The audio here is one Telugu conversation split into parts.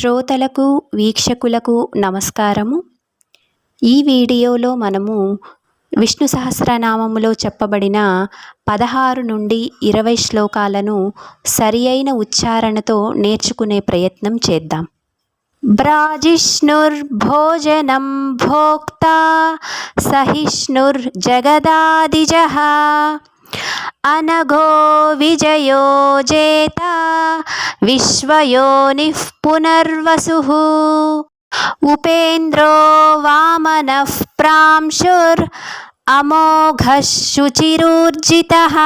శ్రోతలకు వీక్షకులకు నమస్కారము. ఈ వీడియోలో మనము విష్ణు సహస్రనామములో చెప్పబడిన పదహారు నుండి ఇరవై శ్లోకాలను సరి అయిన ఉచ్చారణతో నేర్చుకునే ప్రయత్నం చేద్దాం. భ్రాజిష్ణుర్భోజనం భోక్తా సహిష్ణుర్జగదాదిజः అనఘో విజయో జేత విశ్వయోనిః పునర్వసు. ఉపేంద్రో వామనః ప్రాంశుర్ అమోఘः శుచిరూర్జితः.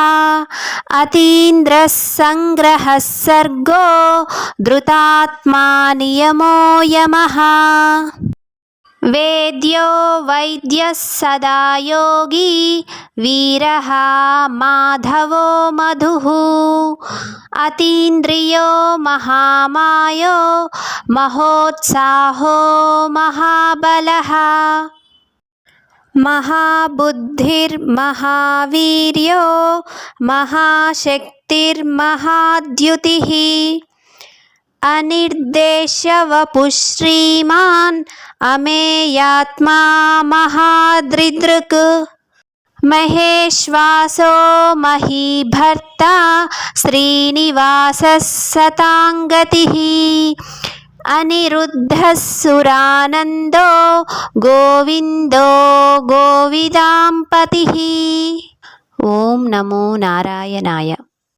అతీంద్రः సంగ్రహः సర్గో ధృతాత్మా నియమో యమः. वेद्यो वैद्यः सदा योगी वीरः माधवो मधुः अतीन्द्रियो महामायो महोत्साहो महाबलः महाबुद्धिर्महावीर्यो महाशक्तिर्महाद्युतिः अनिर्देश्यवपुश्रीमान् अमेयात्मा महादृदृक् महेश्वासो महीभर्ता श्रीनिवासः सताङ्गतिः अनिरुद्धः सुरानन्दो गोविन्दो गोविदाम्पतिः ॐ नमो नारायणाय